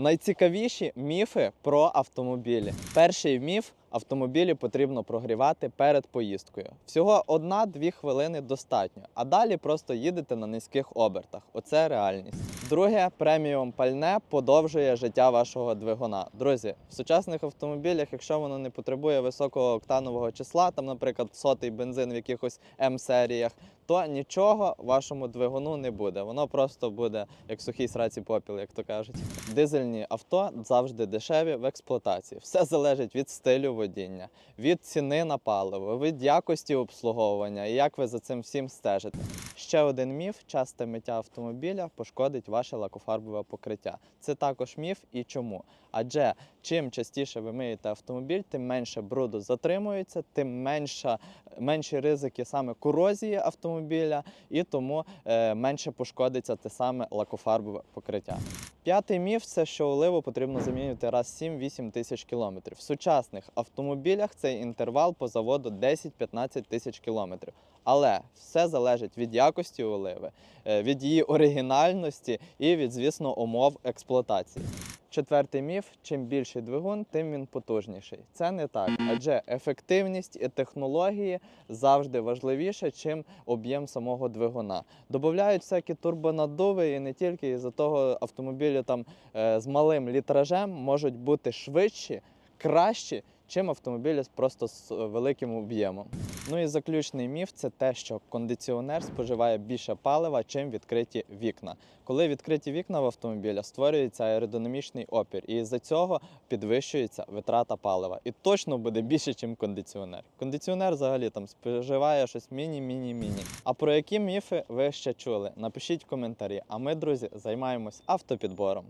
Найцікавіші міфи про автомобілі. Перший міф. Автомобілі потрібно прогрівати перед поїздкою. Всього одна-дві хвилини достатньо, а далі просто їдете на низьких обертах. Оце реальність. Друге, преміум пальне подовжує життя вашого двигуна. Друзі, в сучасних автомобілях, якщо воно не потребує високого октанового числа, там, наприклад, сотий бензин в якихось М-серіях, то нічого вашому двигуну не буде. Воно просто буде як сухий сраці попіл, як то кажуть. Дизельні авто завжди дешеві в експлуатації. Все залежить від стилю водіння, від ціни на паливо, від якості обслуговування і як ви за цим всім стежите. Ще один міф: часте миття автомобіля пошкодить ваше лакофарбове покриття. Це також міф і чому? Адже чим частіше ви миєте автомобіль, тим менше бруду затримується, тим менша, менші ризики саме корозії автомобіля, і тому е, менше пошкодиться те саме лакофарбове покриття. П'ятий міф це що оливу потрібно замінювати раз 7-8 тисяч кілометрів. В сучасних автомобілях цей інтервал по заводу 10-15 тисяч кілометрів. Але все залежить від якості оливи, е, від її оригінальності і від, звісно, умов експлуатації. Четвертий міф: чим більший двигун, тим він потужніший. Це не так, адже ефективність і технології завжди важливіше, чим об'єм самого двигуна. Добавляють всякі турбонаддуви, і не тільки із-за того автомобілі там е, з малим літражем можуть бути швидші, кращі, чим автомобілі просто з е, великим об'ємом. Ну і заключний міф це те, що кондиціонер споживає більше палива, чим відкриті вікна. Коли відкриті вікна в автомобіля, створюється аеродинамічний опір, і з-за цього підвищується витрата палива. І точно буде більше, ніж кондиціонер. Кондиціонер взагалі там споживає щось міні-міні-міні. А про які міфи ви ще чули? Напишіть коментарі. А ми, друзі, займаємось автопідбором.